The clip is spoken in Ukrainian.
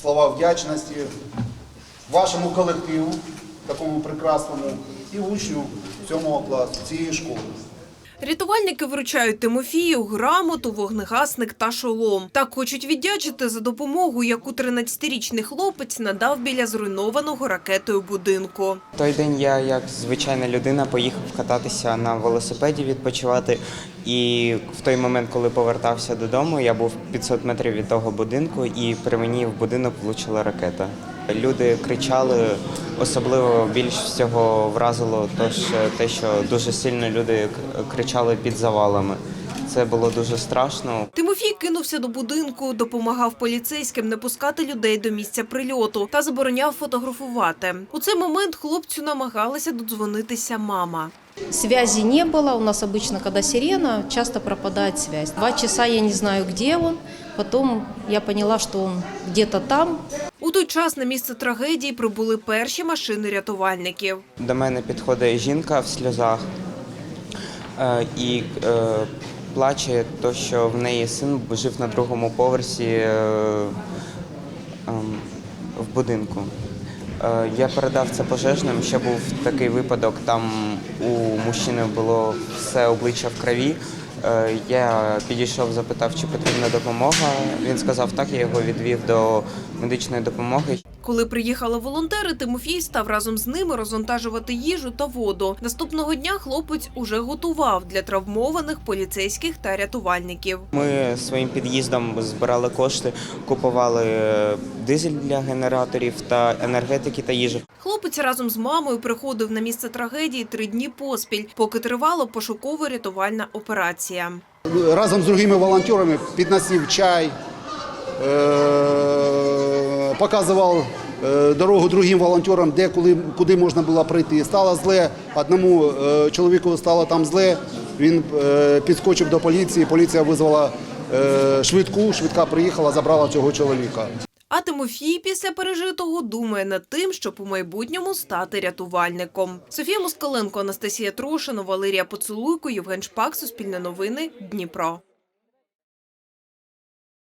слова вдячності вашому колективу, такому прекрасному, і учню 7 класу цієї школи. Рятувальники вручають Тимофію грамоту, вогнегасник та шолом. Так хочуть віддячити за допомогу, яку 13-річний хлопець надав біля зруйнованого ракетою будинку. Той день я, як звичайна людина, поїхав кататися на велосипеді відпочивати. І в той момент, коли повертався додому, я був 500 метрів від того будинку, і при мені в будинок влучила ракета. Люди кричали, особливо більш всього вразило те, що дуже сильно люди кричали під завалами. Це було дуже страшно. Тимофій кинувся до будинку, допомагав поліцейським не пускати людей до місця прильоту та забороняв фотографувати. У цей момент хлопцю намагалася додзвонитися мама. Связи не было. У нас обычно, когда сирена, часто пропадает связь. Два часа я не знаю, где он. Потом я поняла, что он где-то там. У той час на місце трагедії прибули перші машини рятувальників. До мене підходить жінка в сльозах е, і е, плаче, то, що в неї син жив на другому поверсі е, ем, в будинку. Е, Я передав це пожежним. Ще був такий випадок. Там у мужчини було все обличчя в крові. Е, Я підійшов, запитав, чи потрібна допомога. Він сказав так, я його відвів до медичної допомоги. Коли приїхали волонтери, Тимофій став разом з ними розвантажувати їжу та воду. Наступного дня хлопець уже готував для травмованих поліцейських та рятувальників. Ми своїм під'їздом збирали кошти, купували е, дизель для генераторів та енергетики та їжі. Хлопець разом з мамою приходив на місце трагедії три дні поспіль, поки тривала пошуково-рятувальна операція. Разом з другими волонтерами підносив чай, е, показував е, дорогу другим волонтерам, де коли, куди можна було прийти. Стало зле, одному е, чоловіку стало там зле, він підскочив до поліції, поліція визвала швидку, швидка приїхала, забрала цього чоловіка. А Тимофій після пережитого думає над тим, щоб у майбутньому стати рятувальником. Софія Москаленко, Анастасія Трошина, Валерія Поцелуйко, Євген Шпак, Суспільне новини, Дніпро.